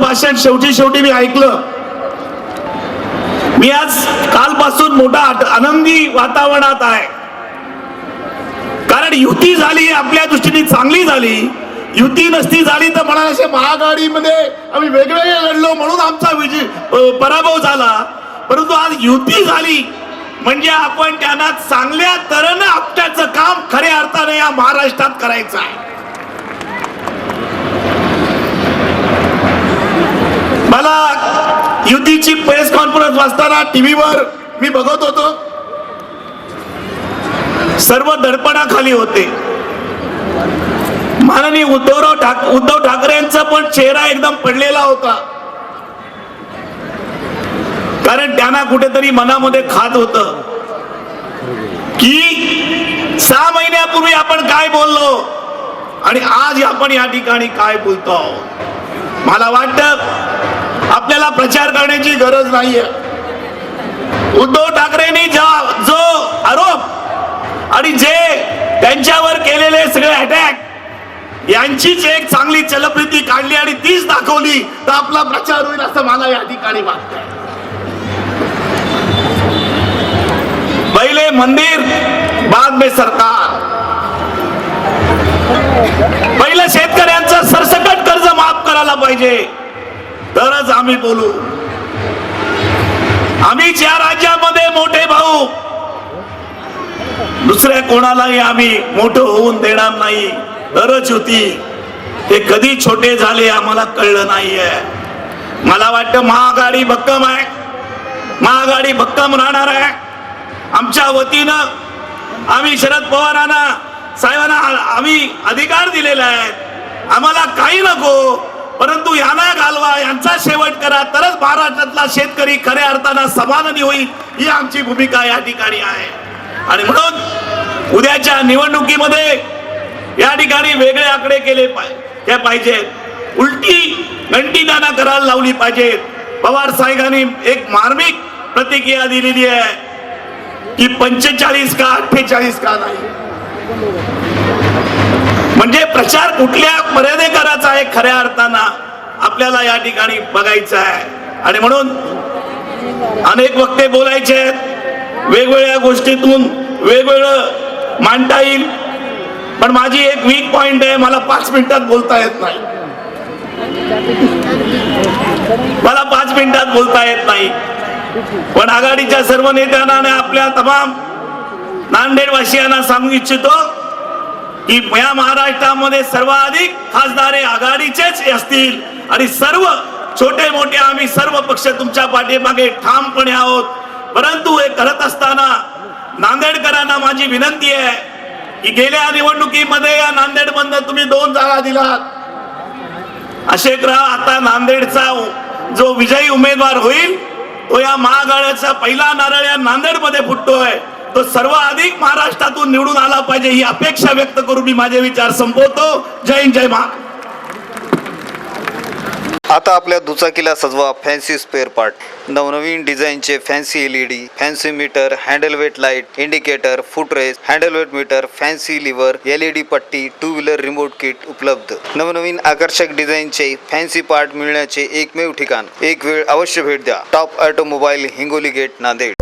भाषण शेवटी शेवटी मी ऐकलं. मी आज कालपासून मोठा आनंदी वातावरणात आहे. कारण युती झाली आपल्या दृष्टीने चांगली झाली. युती नसती झाली तर म्हणाल असे महाआघाडीमध्ये आम्ही वेगवेगळे लढलो म्हणून आमचा विजय पराभव झाला. परंतु आज युती झाली म्हणजे आपण त्यांना चांगल्या तऱ्हेनं आपट्याचं काम खऱ्या अर्थाने या महाराष्ट्रात करायचं आहे मला युतीची प्रेस कॉन्फरन्स वाचताना टीव्हीवर मी बघत होतो. सर्व दडपणाखाली होते. माननीय उद्धवराव ठाक उद्धव ठाकरेंचा पण चेहरा एकदम पडलेला होता. कारण त्यांना कुठेतरी मनामध्ये खात होत. की सहा महिन्यापूर्वी आपण काय बोललो? आणि आज आपण या ठिकाणी काय बोलतो? मला वाटतं आपल्याला प्रचार करण्याची गरज नाहीये. उद्धव ठाकरेंनी जा- जो आरोप आणि जे त्यांच्यावर केलेले सगळे अटॅक यांचीच एक चांगली चलप्रती काढली आणि तीच दाखवली तर आपला प्रचार होईल असं मला या ठिकाणी वाटत पहिले मंदिर बाद में सरकार. पहिलं शेतकऱ्यांचं सरसकट कर्ज माफ करायला पाहिजे. तरच आम्ही बोलू. आम्ही ज्या राज्यामध्ये मोठे भाऊ. दुसऱ्या कोणालाही आम्ही मोठं होऊन देणार नाही. तरच होती. ते कधी छोटे झाले आम्हाला कळलं नाहीये. मला वाटतं महागाडी भक्कम आहे. महागाडी भक्कम राहणार आहे. आमच्या वतीनं आम्ही शरद पवारांना साहेबांना आम्ही अधिकार दिलेला आहे. आम्हाला काही नको. परंतु यांना घालवा यांचा शेवट करा. तरच महाराष्ट्रातला शेतकरी खऱ्या अर्थानं समाधानी होईल ही आमची भूमिका या ठिकाणी आहे. आणि म्हणून उद्याच्या निवडणुकीमध्ये या ठिकाणी वेगळे आकडे केले पाय- पाहिजेत. उलटी घंटीदाना करायला लावली पाहिजेत. पवार साहेबांनी एक मार्मिक प्रतिक्रिया दिलेली आहे की पंचेचाळीस का अठ्ठेचाळीस का नाही? म्हणजे प्रचार कुठल्या मर्यादे करायचा आहे? खऱ्या अर्थानं आपल्याला या ठिकाणी बघायचं आहे. आणि म्हणून अनेक वक्ते बोलायचे आहेत. वेगवेगळ्या गोष्टीतून वेगवेगळं मांडता येईल. पण माझी एक वीक पॉइंट आहे. मला पाच मिनिटात बोलता येत नाही. मला पाच मिनिटात बोलता येत नाही. पण आघाडीच्या सर्व नेत्यांना आणि आपल्या तमाम नांदेडवासियांना सांगू इच्छितो ही या महाराष्ट्रामध्ये सर्वाधिक खासदारे आघाडीचेच असतील. आणि सर्व छोटे मोठे आम्ही सर्व पक्ष तुमच्या पाठीमागे ठामपणे आहोत. परंतु हे करत असताना नांदेडकरांना माझी विनंती आहे की गेल्या निवडणुकीमध्ये या नांदेड मधनं तुम्ही दोन जागा दिलात. असे ग्रह आता नांदेडचा जो विजयी उमेदवार होईल तो या महागाड्याचा पहिला नारळ या नांदेडमध्ये फुटतोय. तो सर्वाधिक महाराष्ट्रातून निवडून आला पाहिजे ही अपेक्षा व्यक्त करून मी माझे विचार संपवतो. जय हिंद जय महा आता आपल्या दुचाकीला सजवा फॅन्सी स्पेअर पार्ट. नवनवीन डिझाईनचे fancy L E D fancy meter handle weight light indicator footrest handle weight meter fancy lever L E D पट्टी टू व्हीलर रिमोट किट उपलब्ध. नवनवीन आकर्षक डिझाईनचे फॅन्सी पार्ट मिळण्याचे एकमेव ठिकाण. एक वेळ अवश्य भेट द्या. Top automobile Hingoli gate Nanded.